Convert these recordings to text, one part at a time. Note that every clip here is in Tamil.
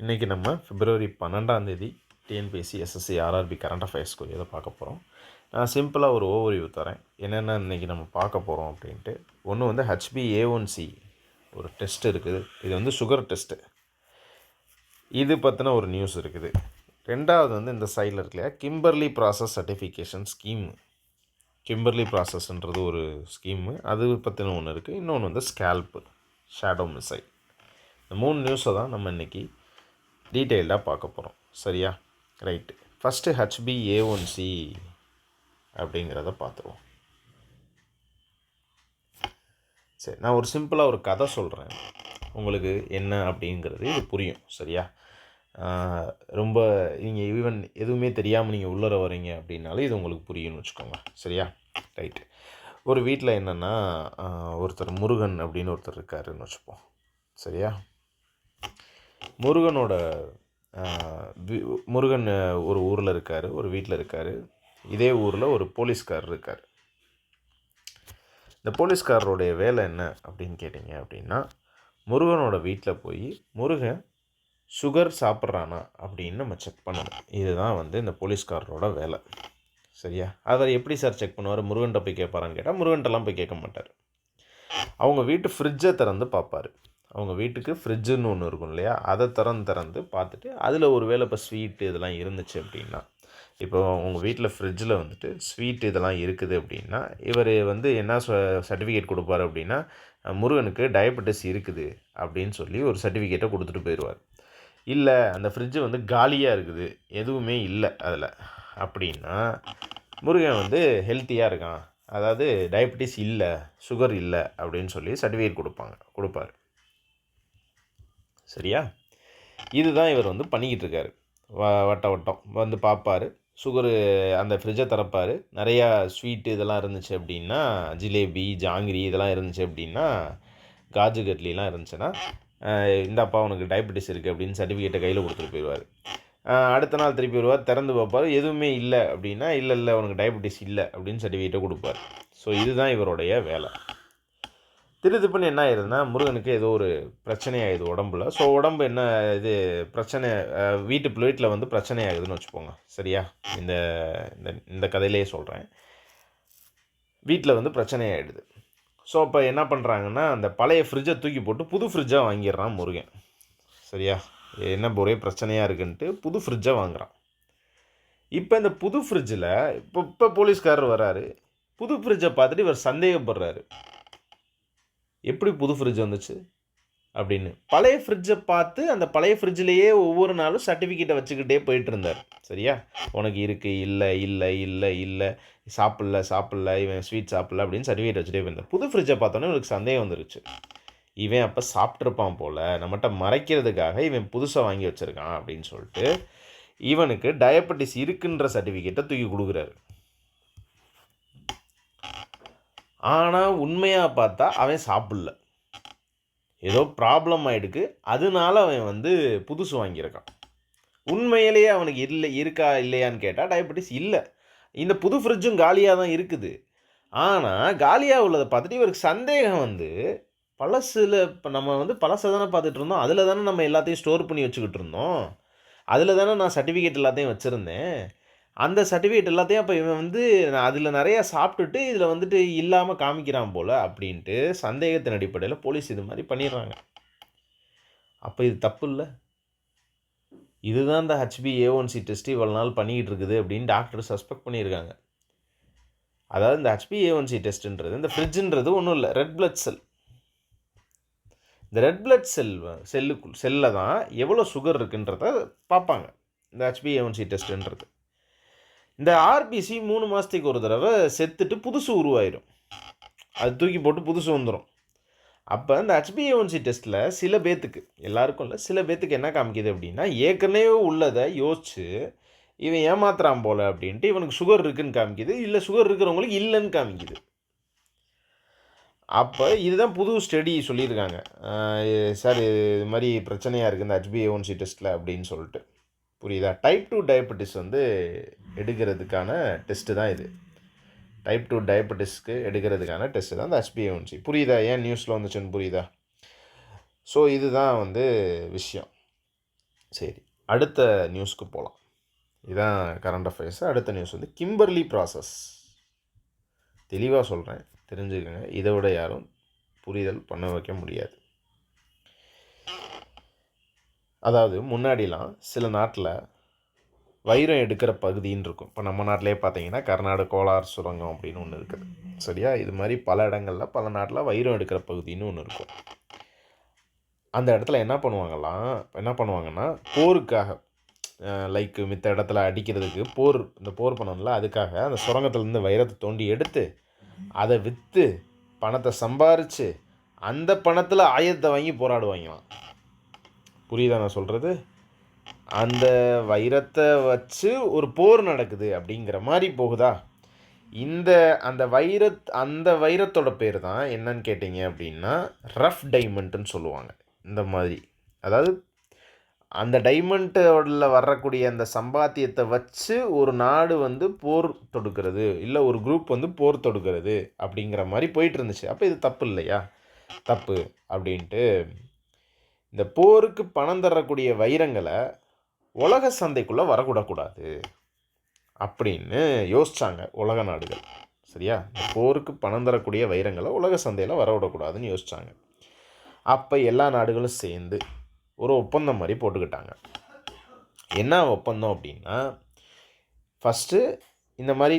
இன்றைக்கி நம்ம பிப்ரவரி பன்னெண்டாம் தேதி டிஎன்பிஎஸ்சி எஸ்எஸ்சி ஆர்ஆர்பி கரண்ட் அஃபேர்ஸ்க்கு இதை பார்க்க போகிறோம் நான் சிம்பிளாக ஒரு ஓவர்வியூ தரேன். என்னென்ன இன்றைக்கி நம்ம பார்க்க போகிறோம் அப்படின்ட்டு. ஒன்று வந்து H B A one C ஒரு டெஸ்ட் இருக்குது. இது வந்து சுகர் டெஸ்ட்டு இது பற்றின ஒரு நியூஸ் இருக்குது. ரெண்டாவது வந்து இந்த சைடில் இருக்கலையா Kimberley process certification scheme Kimberley ப்ராசஸ்ன்றது ஒரு ஸ்கீமு அது பற்றின ஒன்று இருக்குது இன்னொன்று வந்து ஸ்கேல்ப்பு ஷேடோ மிசை இந்த மூணு நியூஸை தான் நம்ம இன்றைக்கி டீட்டெயில்டாக பார்க்க போகிறோம் சரியா? Right first H B A one C அப்படிங்கிறத பார்த்துருவோம். சரி நான் ஒரு சிம்பிளாக ஒரு கதை சொல்கிறேன் உங்களுக்கு என்ன அப்படிங்கிறது இது புரியும். சரியா? ரொம்ப நீங்கள் ஈவன் எதுவுமே தெரியாமல் நீங்கள் உள்ளர வரீங்க அப்படின்னாலே இது உங்களுக்கு புரியும்னு வச்சுக்கோங்க. சரியா? ரைட்டு ஒரு வீட்டில் என்னென்னா ஒருத்தர் முருகன் அப்படின்னு ஒருத்தர் இருக்காருன்னு வச்சுப்போம். சரியா? முருகனோட முருகன் ஒரு ஊரில் இருக்கார் ஒரு வீட்டில் இருக்கார். இதே ஊரில் ஒரு போலீஸ்காரர் இருக்கார். இந்த போலீஸ்காரருடைய வேலை என்ன அப்படின்னு கேட்டிங்க அப்படின்னா முருகனோட வீட்டில் போய் முருகன் சுகர் சாப்பிட்றானா அப்படின்னு நம்ம செக் பண்ணணும். இதுதான் வந்து இந்த போலீஸ்காரரோட வேலை. சரியா? அவர் எப்படி சார் செக் பண்ணுவார்? முருகன்கிட்ட போய் கேட்பாரான்னு கேட்டால் முருகன்ட்டெல்லாம் போய் கேட்க மாட்டார். அவங்க வீட்டு ஃப்ரிட்ஜை திறந்து பார்ப்பாரு. அவங்க வீட்டுக்கு ஃப்ரிட்ஜுன்னு ஒன்று இருக்கும் இல்லையா? அதை திறந்து திறந்து பார்த்துட்டு அதில் ஒரு வேளை இப்போ ஸ்வீட்டு இதெல்லாம் இருந்துச்சு அப்படின்னா இப்போ உங்கள் வீட்டில் ஃப்ரிட்ஜில் வந்துட்டு ஸ்வீட் இதெல்லாம் இருக்குது அப்படின்னா இவர் வந்து என்ன சர்டிஃபிகேட் கொடுப்பாரு அப்படின்னா முருகனுக்கு டயபெட்டிஸ் இருக்குது அப்படின்னு சொல்லி ஒரு சர்டிஃபிகேட்டை கொடுத்துட்டு போயிடுவார் இல்லை அந்த ஃப்ரிட்ஜு வந்து காலியாக இருக்குது எதுவுமே இல்லை அதில். அப்படின்னா முருகன் வந்து ஹெல்த்தியாக இருக்கான். அதாவது டயபெட்டிஸ் இல்லை சுகர் இல்லை அப்படின்னு சொல்லி சர்டிஃபிகேட் கொடுப்பாங்க கொடுப்பாரு. சரியா? இதுதான் இவர் வந்து பண்ணிக்கிட்டு இருக்காரு வ வட்ட வட்டம். வந்து பார்ப்பாரு சுகரு அந்த ஃப்ரிட்ஜை திறப்பார். நிறையா ஸ்வீட்டு இதெல்லாம் இருந்துச்சு அப்படின்னா ஜிலேபி ஜாங்கிரி இதெல்லாம் இருந்துச்சு அப்படின்னா காஜு கட்லிலாம் இருந்துச்சுன்னா இந்த இந்தாப்பா உனக்கு டயபெட்டிஸ் இருக்குது அப்படின்னு சர்டிஃபிகேட்டை கையில் கொடுத்துட்டு போயிடுவார். அடுத்த நாள் திருப்பி வருவார். திறந்து பார்ப்பார் எதுவுமே இல்லை அப்படின்னா இல்லை இல்லை உனக்கு டயபெட்டிஸ் இல்லை அப்படின்னு சர்டிஃபிகேட்டை கொடுப்பார். ஸோ இதுதான் இவருடைய வேலை. திருதுப்புன்னு என்ன ஆயிருதுன்னா முருகனுக்கு ஏதோ ஒரு பிரச்சனை ஆகுது உடம்புல. ஸோ உடம்பு என்ன இது பிரச்சனை வீட்டு பிளேட்டில் வந்து பிரச்சனை ஆகுதுன்னு வச்சுப்போங்க சரியா? இந்த இந்த இந்த கதையிலேயே சொல்கிறேன் வீட்டில் வந்து பிரச்சனை ஆகிடுது ஸோ அப்போ என்ன பண்ணுறாங்கன்னா அந்த பழைய ஃப்ரிட்ஜை தூக்கி போட்டு புது ஃப்ரிட்ஜாக வாங்கிடுறான் முருகன். சரியா? என்ன ஒரே பிரச்சனையாக இருக்குன்ட்டு புது ஃப்ரிட்ஜை வாங்குறான். இப்போ இந்த புது ஃப்ரிட்ஜில் இப்போ இப்போ போலீஸ்காரர் வராரு. புது ஃப்ரிட்ஜை பார்த்துட்டு இவர் சந்தேகப்படுறாரு. எப்படி புது ஃப்ரிட்ஜ் வந்துச்சு? அப்படின்னு. பழைய ஃப்ரிட்ஜை பார்த்து அந்த பழைய ஃப்ரிட்ஜ்லேயே ஒவ்வொரு நாளும் சர்டிஃபிகேட்டை வச்சுக்கிட்டே போயிட்டு இருந்தார். சரியா? உனக்கு இருக்குது இல்லை இல்லை இல்லை இல்லை. சாப்பிடல சாப்பிடல இவன் ஸ்வீட் சாப்பிடல அப்படின்னு சர்டிஃபிகேட் வச்சுட்டே போயிருந்தார். புது ஃப்ரிட்ஜை பார்த்தோன்னே இவனுக்கு சந்தேகம் வந்துருச்சு. இவன் அப்போ சாப்பிட்ருப்பான் போல் நம்மகிட்ட மறைக்கிறதுக்காக இவன் புதுசாக வாங்கி வச்சுருக்கான் அப்படின்னு சொல்லிட்டு இவனுக்கு டயபெட்டிஸ் இருக்குன்ற சர்டிஃபிகேட்டை தூக்கி கொடுக்குறாரு. ஆனால் உண்மையாக பார்த்தா அவன் சாப்பிடல. ஏதோ ப்ராப்ளம் ஆகிடுக்கு அதனால அவன் வந்து புதுசு வாங்கியிருக்கான். உண்மையிலேயே அவனுக்கு இல்லை இருக்கா இல்லையான்னு கேட்டால் டயபெட்டிஸ் இல்லை. இந்த புது ஃப்ரிட்ஜும் காலியாக தான் இருக்குது. ஆனால் காலியாக உள்ளதை பார்த்துட்டு இவருக்கு சந்தேகம் வந்து பழசில் இப்போ நம்ம வந்து பழசை தானே பார்த்துட்டு இருந்தோம். அதில் தானே நம்ம எல்லாத்தையும் ஸ்டோர் பண்ணி வச்சுக்கிட்டு இருந்தோம். அதில் தானே நான் சர்டிஃபிகேட் எல்லாத்தையும் வச்சுருந்தேன். அந்த சர்டிஃபிகேட் எல்லாத்தையும் அப்போ இவன் வந்து அதில் நிறையா சாப்பிட்டுட்டு இதில் வந்துட்டு இல்லாமல் காமிக்கிறான் போல் அப்படின்ட்டு சந்தேகத்தின் அடிப்படையில் போலீஸ் இது மாதிரி பண்ணிடுறாங்க. அப்போ இது தப்பு இல்லை. இதுதான் இந்த H B A one C test இவ்வளோ நாள் பண்ணிக்கிட்டு இருக்குது அப்படின்னு டாக்டர் சஸ்பெக்ட் பண்ணியிருக்காங்க. அதாவது இந்த H B A one C டெஸ்ட்டுன்றது இந்த ஃப்ரிட்ஜுன்றது ஒன்றும் இல்லை ரெட் பிளட் செல் இந்த ரெட் பிளட் செல் செல்லுக்குள் செல்லில் தான் எவ்வளோ சுகர் இருக்குன்றத பார்ப்பாங்க. இந்த H B A one C டெஸ்ட்டுன்றது இந்த ஆர்பிசி மூணு மாதத்துக்கு ஒரு தடவை செத்துட்டு புதுசு உருவாயிரும். அது தூக்கி போட்டு புதுசு வந்துடும் அப்போ இந்த ஹெச்பிஏஒன்சி டெஸ்ட்டில் சில பேத்துக்கு எல்லாருக்கும் இல்லை சில பேத்துக்கு என்ன காமிக்குது அப்படின்னா ஏற்கனவே உள்ளதை யோசிச்சு இவன் ஏமாத்துறான் போல அப்படின்ட்டு இவனுக்கு சுகர் இருக்குன்னு காமிக்குது இல்லை சுகர் இருக்கிறவங்களுக்கு இல்லைன்னு காமிக்குது. அப்போ இதுதான் புது ஸ்டடி சொல்லியிருக்காங்க. சார் இது மாதிரி பிரச்சனையாக இருக்குது இந்த ஹெச்பிஏஒன்சி டெஸ்ட்டில் அப்படின்னு சொல்லிட்டு. புரியுதா? டைப் டூ டயபெட்டிஸ் வந்து எடுக்கிறதுக்கான டெஸ்ட்டு தான் இது. டைப் டூ டயபெட்டிஸ்க்கு எடுக்கிறதுக்கான டெஸ்ட்டு தான் இந்த ஹெச்பிஏஒன்சி புரியுதா? ஏன் நியூஸில் வந்துச்சுன்னு புரியுதா? ஸோ இதுதான் வந்து விஷயம். சரி அடுத்த நியூஸ்க்கு போகலாம் இதுதான் கரண்ட் அஃபேர்ஸ் அடுத்த நியூஸ் வந்து கிம்பர்லி ப்ராசஸ் தெளிவாக சொல்கிறேன் தெரிஞ்சுக்கோங்க. இதை விட யாரும் புரிதல் பண்ண வைக்க முடியாது. அதாவது முன்னாடிலாம் சில நாட்டில் வைரம் எடுக்கிற பகுதின்னு இருக்கும். இப்போ நம்ம நாட்டிலே பார்த்தீங்கன்னா கர்நாடக கோலார் சுரங்கம் அப்படின்னு ஒன்று இருக்குது. சரியா? இது மாதிரி பல இடங்களில் பல நாட்டில் வைரம் எடுக்கிற பகுதின்னு ஒன்று இருக்கும். அந்த இடத்துல என்ன பண்ணுவாங்கலாம் என்ன பண்ணுவாங்கன்னா போருக்காக லைக் மித்த இடத்துல அடிக்கிறதுக்கு போர் இந்த போர் பண்ணணும்ல அதுக்காக அந்த சுரங்கத்துலேருந்து வைரத்தை தோண்டி எடுத்து அதை விற்று பணத்தை சம்பாரித்து அந்த பணத்தில் ஆயுதத்தை வாங்கி போராடுவாங்களாம். புரியுதா நான் சொல்கிறது அந்த வைரத்தை வச்சு ஒரு போர் நடக்குது அப்படிங்கிற மாதிரி போகுதா? இந்த அந்த வைரத் அந்த வைரத்தோட பேர் தான் என்னன்னு கேட்டிங்க அப்படின்னா ரஃப் டைமண்ட்டுன்னு சொல்லுவாங்க. இந்த மாதிரி. அதாவது அந்த டைமண்ட்டோட வரக்கூடிய அந்த சம்பாத்தியத்தை வச்சு ஒரு நாடு வந்து போர் தொடுக்கிறது இல்லை ஒரு குரூப் வந்து போர் தொடுக்கிறது அப்படிங்கிற மாதிரி போயிட்டு இருந்துச்சு. அப்போ இது தப்பு இல்லையா? தப்பு அப்படின்ட்டு இந்த போருக்கு பணம் தரக்கூடிய வைரங்களை உலக சந்தைக்குள்ளே வரக்கூடக்கூடாது அப்படின்னு யோசித்தாங்க உலக நாடுகள். சரியா? இந்த போருக்கு பணம் தரக்கூடிய வைரங்களை உலக சந்தையில் வரவிடக்கூடாதுன்னு யோசித்தாங்க அப்போ எல்லா நாடுகளும் சேர்ந்து ஒரு ஒப்பந்தம் மாதிரி போட்டுக்கிட்டாங்க. என்ன ஒப்பந்தம் அப்படின்னா ஃபஸ்ட்டு இந்த மாதிரி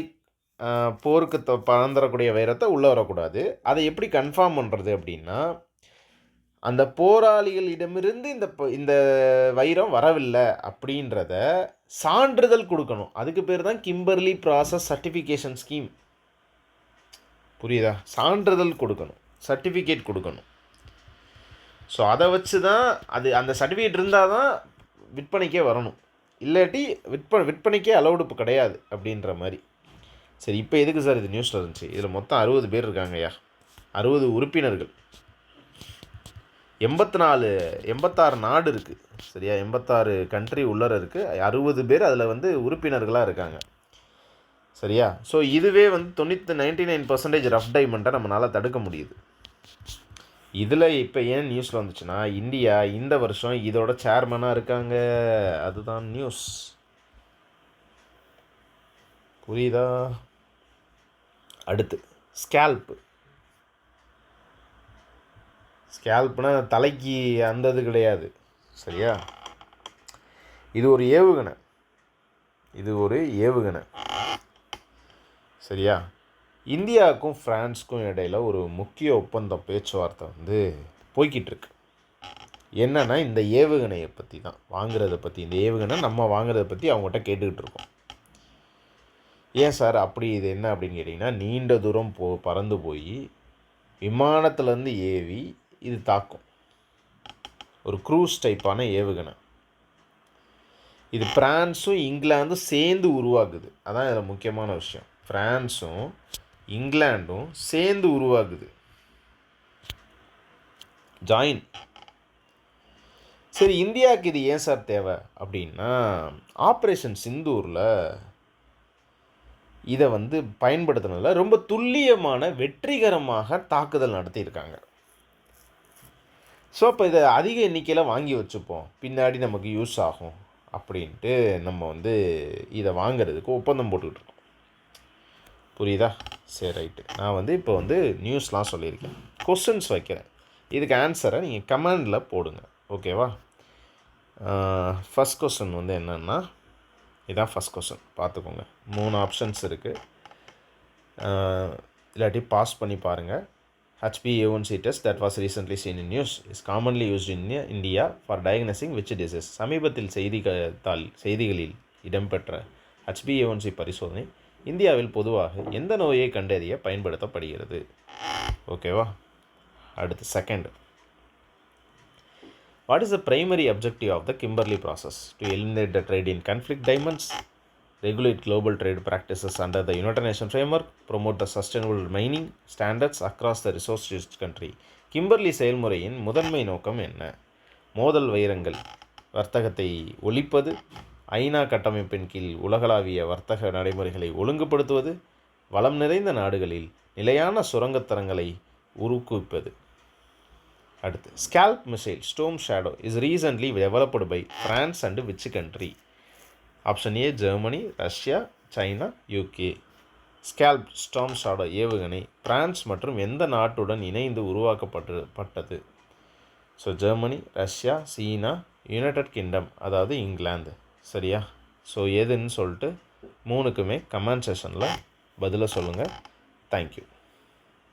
போருக்கு த பணம் தரக்கூடிய வைரத்தை உள்ளே வரக்கூடாது. அதை எப்படி கன்ஃபார்ம் பண்ணுறது அப்படின்னா அந்த போராளிகளிடமிருந்து இந்த இந்த வைரம் வரவில்லை அப்படின்றத சான்றிதழ் கொடுக்கணும். அதுக்கு பேர் தான் கிம்பர்லி ப்ராசஸ் சர்டிஃபிகேஷன் ஸ்கீம். புரியுதா? சான்றிதழ் கொடுக்கணும். சர்டிஃபிகேட் கொடுக்கணும். ஸோ அதை வச்சு தான் அது அந்த சர்டிஃபிகேட் இருந்தால் தான் விற்பனைக்கே வரணும். இல்லாட்டி விற்ப விற்பனைக்கே அலௌடு இப்போ கிடையாது அப்படின்ற மாதிரி. சரி இப்போ எதுக்கு சார் இது நியூஸில் இருந்துச்சு? இதில் மொத்தம் அறுபது பேர் இருக்காங்கய்யா. அறுபது உறுப்பினர்கள். எண்பத்தி நாலு எண்பத்தாறு நாடு இருக்குது சரியா? எண்பத்தாறு கண்ட்ரி உள்ளர இருக்குது அறுபது பேர் அதில் வந்து உறுப்பினர்களாக இருக்காங்க. சரியா? ஸோ இதுவே வந்து தொண்ணூற்றி நைன்டி நைன் பர்சன்டேஜ் ரஃப் டைமண்ட்டை நம்மளால் தடுக்க முடியுது. இதில் இப்போ ஏன் நியூஸில் வந்துச்சுன்னா இந்தியா இந்த வருஷம் இதோட சேர்மனாக இருக்காங்க. அதுதான் நியூஸ் புரியுதா? அடுத்து ஸ்கேல்ப்பு ஸ்கேல்ப்னால் தலைக்கு அந்த இது கிடையாது. சரியா? இது ஒரு ஏவுகணை. இது ஒரு ஏவுகணை. சரியா? இந்தியாவுக்கும் ஃப்ரான்ஸுக்கும் இடையில ஒரு முக்கிய ஒப்பந்த பேச்சுவார்த்தை வந்து போய்கிட்டுருக்கு. என்னென்னா இந்த ஏவுகணையை பற்றி தான். வாங்குறதை பற்றி இந்த ஏவுகணை நம்ம வாங்குறதை பற்றி அவங்ககிட்ட கேட்டுக்கிட்டு இருக்கோம் ஏன் சார் அப்படி இது என்ன அப்படின்னு கேட்டிங்கன்னா நீண்ட தூரம் போ பறந்து போய் விமானத்துலேருந்து ஏவி இது தாக்கும். ஒரு க்ரூஸ் டைப்பான ஏவுகணை. இது பிரான்ஸும் இங்கிலாந்தும் சேர்ந்து உருவாக்குது. அதான் இதில் முக்கியமான விஷயம். ஃப்ரான்ஸும் இங்கிலாண்டும் சேர்ந்து உருவாக்குது. ஜாயின் சரி இந்தியாவுக்கு இது ஏன் சார் தேவை? அப்படின்னா ஆப்ரேஷன் சிந்தூரில் இதை வந்து பயன்படுத்தினதில் ரொம்ப துல்லியமான வெற்றிகரமாக தாக்குதல் நடத்தியிருக்காங்க. ஸோ அப்போ இதை அதிக எண்ணிக்கையில் வாங்கி வச்சுப்போம். பின்னாடி நமக்கு யூஸ் ஆகும் அப்படின்ட்டு நம்ம வந்து இதை வாங்கிறதுக்கு ஒப்பந்தம் போட்டுக்கிட்டு இருக்கோம். புரியுதா? சரி ரைட்டு நான் வந்து இப்போ வந்து நியூஸ்லாம் சொல்லியிருக்கேன். கொஸ்டின்ஸ் வைக்கிறேன். இதுக்கு ஆன்சரை நீங்கள் கமெண்டில் போடுங்க. ஓகேவா ஃபஸ்ட் கொஸ்டின் வந்து என்னென்னா இதான் ஃபஸ்ட் கொஸ்டின் பார்த்துக்கோங்க. மூணு ஆப்ஷன்ஸ் இருக்குது இல்லாட்டி பாஸ் பண்ணி பாருங்கள் HbA1c test that was recently seen in news is commonly used in India for diagnosing which disease சமீபத்தில் செய்திகள் செய்திகளில் இடம்பெற்ற ஹச்பிஏஒன்சி பரிசோதனை இந்தியாவில் பொதுவாக எந்த நோயை கண்டறிய பயன்படுத்தப்படுகிறது ஓகேவா அடுத்து second what is the primary objective of the Kimberley process to eliminate the trade in conflict diamonds regulate global trade practices under the United Nations framework, promote the sustainable mining standards across the resource-rich country. Kimberley செயல்முறையின் முதன்மை நோக்கம் என்ன? மோதல் வைரங்கள் வர்த்தகத்தை ஒழிப்பது ஐநா கட்டமைப்பின் கீழ் உலகளாவிய வர்த்தக நடைமுறைகளை ஒழுங்குபடுத்துவது வளம் நிறைந்த நாடுகளில் நிலையான சுரங்கத்தரங்களை உருக்குவிப்பது. அடுத்து Scalp missile Storm Shadow is recently developed by France and which country option A Germany Russia China UK Scalp Storm ஏவுகணை. பிரான்ஸ் மற்றும் எந்த நாட்டுடன் இணைந்து உருவாக்கப்பட்டு பட்டது? ஸோ ஜெர்மனி ரஷ்யா சீனா யுனைடட் கிங்டம் அதாவது இங்கிலாந்து. சரியா? ஸோ எதுன்னு சொல்லிட்டு மூணுக்குமே கமெண்ட் செஷனில் பதிலை சொல்லுங்கள் தேங்க்யூ